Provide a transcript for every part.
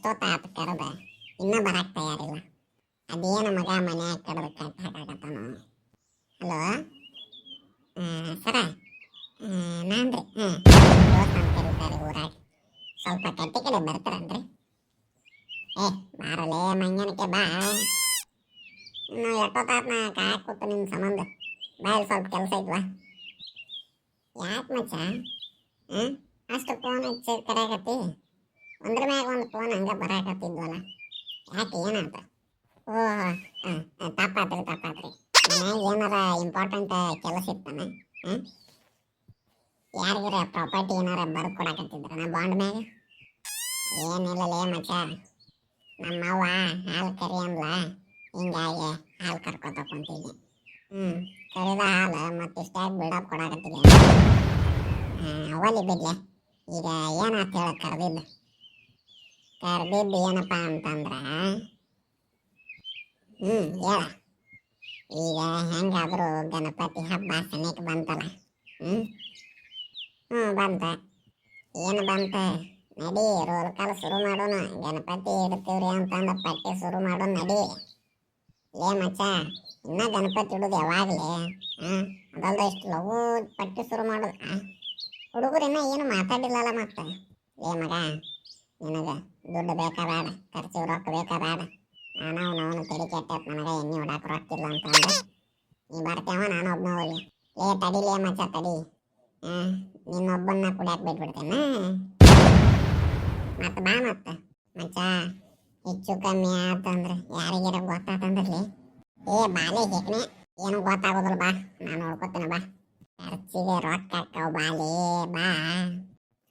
ಎಷ್ಟೊತ್ತಾತ ಕರೆದ ಇನ್ನೂ ಬರಕ್ಕೆ ತಯಾರಿಲ್ಲ. ಅದೇನ ಮಗ ಮನ್ಯಾಗ ಕಡ್ದು ಕಟ್ ಹಾಕಾಕತ್ತಾನು ಹಲೋ? ಸರ? ನಾನ್ರಿ. ಹಾಂ ದೋಸ್ತ ಅಂತ ಕರೀತಾರೆ ಊರಾಗ. ಸ್ವಲ್ಪ ಕಟ್ಟಿ ಕಡೆ ಬರ್ತಾರನ್ರಿ? ಏ, ಬಾರಲೇ ಮಂಗನಕ್ಕೆ ಬಾ. ನಾವು ಎಷ್ಟೊತ್ತಾತ್ ನಾ ಕಾಯಕ್ ನಿಮ್ಮ ಸಂಬಂಧ. ಬಾಯಲ್ಲಿ ಸ್ವಲ್ಪ ಕೆಲಸ ಇದ್ವಾ ಯಾಕೆ ಮಚ್ಚ? ಹಾಂ ಅಷ್ಟು ಫೋನ್ ಹಚ್ಚಿ ಕರೆಯಕತ್ತಿ ಒಂದ್ರ ಮ್ಯಾಗ ಒಂದು ಫೋನ್ ಹಂಗೆ ಬರಾಕತ್ತಿದ್ವಲ್ಲ, ಯಾಕೆ ಏನಂತ? ಓ ತಪ್ಪಾತ್ರಿ ತಪ್ಪಾತ್ರಿ ಮನ್ಯಾಗ ಏನಾರ ಇಂಪಾರ್ಟೆಂಟ್ ಕೆಲಸ ಇತ್ತಾನೆ ಯಾರಿಗಾರ ಪ್ರಾಪರ್ಟಿ ಏನಾರ ಬರ್ದು ಕೊಡಕತ್ತಿದ್ರ ನಾ ಬಾಂಡ್ ಮ್ಯಾಗ? ಏನಿಲ್ಲ ಲೇ ಮಚ್ಚ ನಮ್ಮವ್ವ ಹಾಲು ಕರಿ ಅಂದ್ಲ, ಹಿಂಗಾಗಿ ಹಾಲು ಕರ್ಕೊತ ಕುಂತಿದ್ದೆ ಹ್ಞೂ ಕರಿದ ಹಾಲು ಮತ್ತೆ ಇಷ್ಟಾಗಿ ಬಿಲ್ಡಪ್ ಕೊಡಕತ್ತಿದ್ದೆ. ಅವಲಿ ಬಿಡ್ಲೆ. ಈಗ ಏನಾತ ಹೇಳ ಕರ್ದಿದ್ದು? ಕರ್ದಿದ್ದು ಏನಪ್ಪ ಅಂತಂದ್ರ, ಹ್ಮ್, ಹೇಳ. ಈಗ ಹೆಂಗಾದ್ರೂ ಗಣಪತಿ ಹಬ್ಬ ಸನಿಕ್ ಬಂತಲ್ಲ, ಹ್ಮ್? ಹ್ಞೂ ಬಂತ. ಏನು ಬಂತ? ನಡಿ ರೋಲ್ ಕಾಲ್ ಶುರು ಮಾಡೋಣ. ಗಣಪತಿ ಇಡ್ತೀವ್ರಿ ಅಂತಂದ ಪಟ್ಟಿ ಶುರು ಮಾಡೋಣ, ನಡಿ. ಲೇ ಮಚ್ಚ, ಇನ್ನ ಗಣಪತಿ ಇಡೋದು ಯಾವಾಗಲೇ ಹಾಂ ಅದಲ್ದ ಇಷ್ಟು ಲಘು ಪಟ್ಟಿ ಶುರು ಮಾಡೋದು ಹುಡುಗರು ಇನ್ನ ಏನು ಮಾತಾಡಿಲ್ಲಲ್ಲ ಮತ್ತೆ? ಲೇ ಮಗ. ನಿನಗೆ ದುಡ್ಡು ಬೇಕಾ ಬೇಡ ಖರ್ಚು ರೊಕ್ಕ ಬೇಕಾ ಬೇಡ ನಾನು ಅವನವನು ತೆಡಿ ಕೆಟ್ಟ ನನಗೆ ಎಣ್ಣೆ ಹೊಡಾಕ ರೊಕ್ಕ ಇಲ್ಲ ಅಂತಂದ್ರೆ ನೀ ಬರ್ತೇವ ನಾನು ಒಬ್ಬನ ಹೋಗಿ ಲೇ ತಡಿಲೇ ಮಚ್ಚ ತಡಿ. ನಿನ್ನೊಬ್ಬನ್ನ ಕುಡಿಯಾಕ ಬಿಟ್ಬಿಡ್ತೇನೆ. ಮತ್ತೆ ಬಾ ಮತ್ತೆ. ಮಚ್ಚ, ಹೆಚ್ಚು ಕಮ್ಮಿ ಆತಂದ್ರೆ ಯಾರಿಗಿರ ಗೊತ್ತಾತಂದ್ರಲ್ಲಿ ಏ ಬಾಲೆ ಹೇಕ್ನೆ ಏನು ಗೊತ್ತಾಗೋದಿಲ್ಲ ಬಾ. ನಾನು ನೋಡ್ಕೊತೇನೆ ಬಾ. ಖರ್ಚಿಗೆ ರೊಕ್ಕ ಹಾಕವು ಬಾಲೆ, ಬಾ.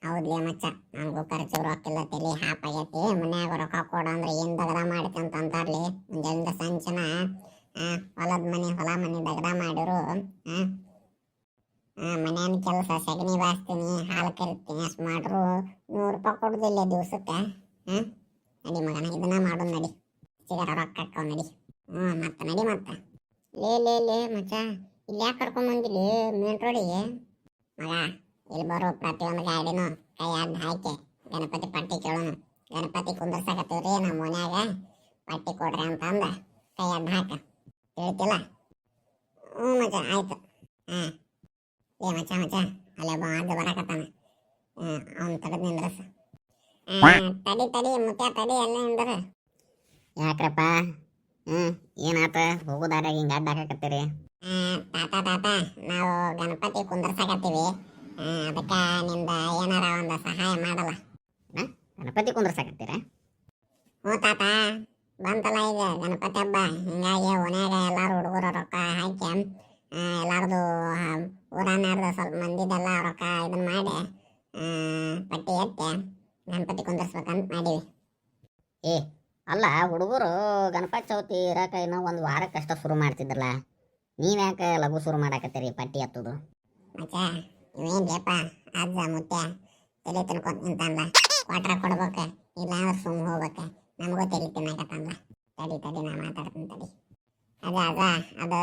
ಹೌದ್ಲೇ ಮಚ್ಚ. ನನಗೂ ಖರ್ಚು ರೊಕ್ಕಿಲ್ಲ ತಲೆ ಹಾಪ್ ಆಗೈತಿ. ಮನ್ಯಾಗ ರೊಕ್ಕ ಕೊಡು ಅಂದ್ರೆ ಏನ್ ದಗದ ಮಾಡ್ತಂತ ಅಂತಾರ್ಲಿ. ಮುಂಜಾನಿಂದ ಸಂಚನ ಹೊಲದ ಮನೆ, ಹೊಲ ಮನೆ ದಗದ ಮಾಡಿರು. ಮನ್ಯಾನ ಕೆಲಸ ಸಗಣಿ ಬಾಸ್ತೀನಿ, ಹಾಲು ಕರಿತೀನಿ ಅಷ್ಟು ಮಾಡ್ರು. ನೂರು ರೂಪಾಯಿ ಕೊಡುದಿಲ್ಲ ದಿವಸಕ್ಕೆ. ನಡಿ ಮಗನ, ಇದನ್ನ ಮಾಡು ನಡಿ. ಸಿಗರ ರೊಕ್ಕ ಹಾಕವ್ ನಡಿ. ಹ್ಞೂ, ಮತ್ತೆ ನಡಿ ಮತ್ತೆ. ಲೇ ಲೇ ಲೇ ಮಚ್ಚ ಇಲ್ಲಿ ಯಾಕೆ ಕರ್ಕೊಂಬಂದಿಲ್ಲ ಮೇನ್ ರೋಡಿಗೆ ಮಗ. ಇಲ್ಲಿ ಬರೋ ಪ್ರತಿಯೊಂದು ಗಾಡಿನೂ ಕೈ ಅಡ್ಡ ಹಾಕಿ ಗಣಪತಿ ಪಟ್ಟಿ ಕೇಳೋನು. ಗಣಪತಿ ಕುಂದರ್ಸಕತ್ತೀವ್ರಿ ನಮ್ಮ ಮನ್ಯಾಗ ಪಟ್ಟಿ ಕೊಡ್ರಿ ಅಂತಂದ ಕೈ ಅಡ್ಡ ಹಾಕ. ತಿಳಿತಿಲ್ಲ? ಹ್ಞೂ ಮಜ ಆಯ್ತು. ಹಾಂ. ಏ ಮಚ ಮಚ ಅಲ್ಲೇ ಒಬ್ಬ ಅಜ್ಜ ಬರಾಕತ್ತಾನ. ಅವ್ನು ತಗದ್ ನಿಂದ್ರಸ. ತಡಿ ತಡಿ ಮುತ್ಯ ತಡಿ ಎಲ್ಲ ನಿಂದ್ರ. ಯಾಕ್ರಪ್ಪ? ಹ್ಞೂ ಏನಾತ? ಹೋಗೋದಾರ ಹಿಂಗ ಹಿಂಗೆ ಅಡ್ಡ ಹಾಕಕತ್ತೀರಿ. ತಾತ ತಾತ ನಾವು ಗಣಪತಿ ಕುಂದರ್ಸಕತ್ತೀವಿ. ಅದಕ್ಕೆ ನಿಂದ ಏನಾರ ಒಂದು ಸಹಾಯ ಮಾಡಲ್ಲ. ಗಣಪತಿ ಕುಂದ್ರಸಾಕತ್ತೀರ? ಹ್ಞೂ ತಾತ ಬಂತಲ್ಲ ಈಗ ಗಣಪತಿ ಹಬ್ಬ. ಹಿಂಗಾಗಿ ಓನ್ಯಾಗ ಎಲ್ಲರೂ ಹುಡುಗರು ರೊಕ್ಕ ಹಾಕಿ ಎಲ್ಲರದು ಊರನ್ನಾರ್ದು ಸ್ವಲ್ಪ ಮಂದಿದೆಲ್ಲ ರೊಕ್ಕ ಇದನ್ನ ಮಾಡಿ ಪಟ್ಟಿ ಎತ್ತೆ ಗಣಪತಿ ಕುಂದರ್ಸ್ಬೇಕಂತ ಮಾಡೀವಿ. ಅಲ್ಲ ಹುಡುಗರು ಗಣಪತಿ ಚೌತಿ ಇರಾಕ ಇನ್ನೂ ಒಂದು ವಾರಕ್ಕಷ್ಟ ಶುರು ಮಾಡ್ತಿದ್ರಲ್ಲ ನೀವ್ಯಾಕೆ ಲಘು ಶುರು ಮಾಡಾಕತ್ತೀರಿ ಪಟ್ಟಿ ಹತ್ತುದು ಮಚ್ಚ ಇವೇನ್ ಲೇಪ ಅಜ್ಜ ಮುತ್ಯ ತಲೆ ತಿನ್ಕೊಂತ ನಿಂತಂದ ಕ್ವಾಟ್ರ ಕೊಡ್ಬೇಕ, ಇಲ್ಲ ಸುಮ್ ಹೋಗ್ಬೇಕ. ನಮಗೂ ತಲೆ ತಿನ್ನಾಕತ್ತಂದ ತಡಿ ತಡಿ, ನಾ ಮಾತಾಡ್ತೀನಿ ತಡಿ. ಅದ ಅದ, ಅದು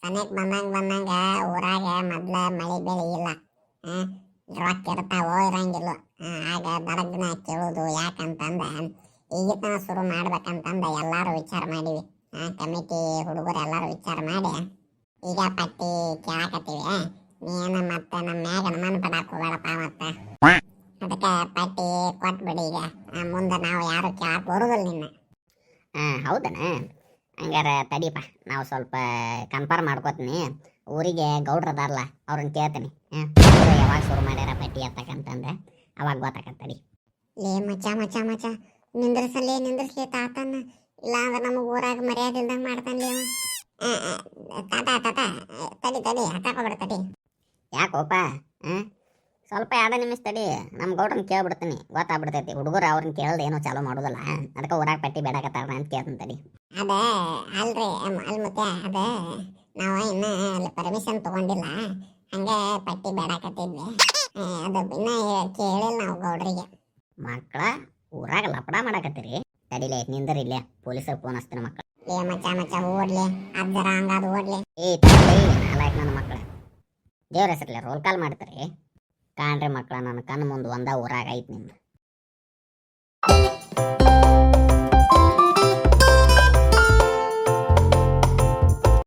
ಸನೇಕ್ ಬಂದಂಗ ಬಂದಂಗ ಊರಾಗ ಮೊದ್ಲ ಮಳೆ ಬೆಳೆ ಇಲ್ಲ. ರೊಕ್ಕ ಇರ್ತಾವೋ ಇರಂಗಿಲ್ಲ. ಆಗ ದಡಗ್ನ ಕೇಳೋದು ಯಾಕಂತಂದ ಈಗಿನ ಶುರು ಮಾಡ್ಬೇಕಂತಂದ ಎಲ್ಲಾರು ವಿಚಾರ ಮಾಡಿವಿ. ಕಮಿಟಿ ಹುಡುಗರು ಎಲ್ಲಾರು ವಿಚಾರ ಮಾಡಿ, ಈಗ ಪಟ್ಟಿ ಕೇಳಾಕತ್ತೀವಿ. ನೀನು ಮತ್ತೆ ನಮ್ಮ ಮ್ಯಾಗ ಅನುಮಾನ ಪಡಾಕ ಹೋಗ್ಬೇಡಪ್ಪ ಮತ್ತೆ. ಅದಕ್ಕೆ ಪಟ್ಟಿ ಕೊಟ್ಬಿಡಿ ಈಗ. ಆ, ಮುಂದೆ ನಾವು ಯಾರು ಕೇಳಾಕ ಬರುದಿಲ್ಲ ನಿನ್ನ. ಹಾಂ ಹೌದನ ಹಂಗಾರ ತಡಿಪ. ನಾವು ಸ್ವಲ್ಪ ಕನ್ಫರ್ಮ್ ಮಾಡ್ಕೋತೀನಿ. ಊರಿಗೆ ಗೌಡ್ರು ಅದಾರಲ್ಲ ಅವ್ರನ್ನ ಕೇಳ್ತೀನಿ. ಹಾಂ ಯಾವಾಗ ಶುರು ಮಾಡ್ಯಾರ ಪಟ್ಟಿ ಎತ್ತಕಂತಂದ್ರೆ ಅವಾಗ ಗೊತ್ತಾಕತ್ತಡಿ ಲೇ ಮಚ್ಚ ಮಚ್ಚ ಮಚ್ಚ. ನಿಂದ್ರಸಲೇ ನಿಂದ್ರಸ್ಲೇ ತಾತನ ಇಲ್ಲ ಅಂದ್ರೆ ನಮಗೆ ಊರಾಗ ಮರ್ಯಾದೆ ಇಲ್ದಂಗ ಮಾಡ್ತಾನೆ ತಾತ ತಾತ ತಡಿ ತಡಿ ಹತ್ತಾಕ ತಡಿ. ಯಾಕೋಪ ಹಾಂ ಸ್ವಲ್ಪ ಎರಡು ನಿಮಿಷ ತಡಿ ನಮ್ಮ ಗೌಡ್ರನ್ನ ಕೇಳ್ಬಿಡ್ತೀನಿ. ಗೊತ್ತಾಗ್ಬಿಡ್ತೈತಿ ಹುಡುಗರು ಅವ್ರನ್ನ ಕೇಳ್ದೆ ಏನೋ ಚಾಲೂ ಮಾಡೋದಲ್ಲ. ಅದಕ್ಕೆ ಊರಾಗ ಪಟ್ಟಿ ಬೇಡಕತ್ತಾರ ಅಂತ ಕೇಳ್ತೀನಿ ತಡಿ. ಅದ ಅಲ್ರಿ ಅಲ್ಮತ್ತೆ ಅಲ್ ಮತ್ತೆ ಅದ ನಾವು ಇನ್ನ ಪರ್ಮಿಷನ್ ತಗೊಂಡಿಲ್ಲ. ಹಂಗೆ ಪಟ್ಟಿ ಬೇಡಕತ್ತಿದ್ವಿ. ಅದು ಇನ್ನೂ ಕೇಳಿಲ್ಲ ನಾವು ಗೌಡ್ರಿಗೆ. ಮಕ್ಕಳ ಊರಾಗ ಲಪಡ ಮಾಡಕತ್ತೀರಿ. ತಡಿಲೇ ನಿಂದರಿಲ್ಲೇ ಪೊಲೀಸರು ಫೋನ್ ಹಚ್ತೀನಿ ಮಕ್ಕಳು ಏ ಮಚ್ಚ ಮಚ್ಚ ಓಡ್ಲಿ ಅಜ್ಜರ ಹಂಗಾದ ಓಡ್ಲಿ. ಏ ತಡಿ ನಾಲ್ಕು ನನ್ನ ಮಕ್ಕಳು ದೇವ್ರ ಹೆಸರಲ್ಲಿ ರೋಲ್ ಕಾಲ್ ಮಾಡ್ತಾರೆ ಕಾಣ್ರಿ ಮಕ್ಕಳ ನನ್ನ ಕಣ್ಣು ಮುಂದೆ ಒಂದ ಊರಾಗ ಐತಿ ನಿಮ್ದು.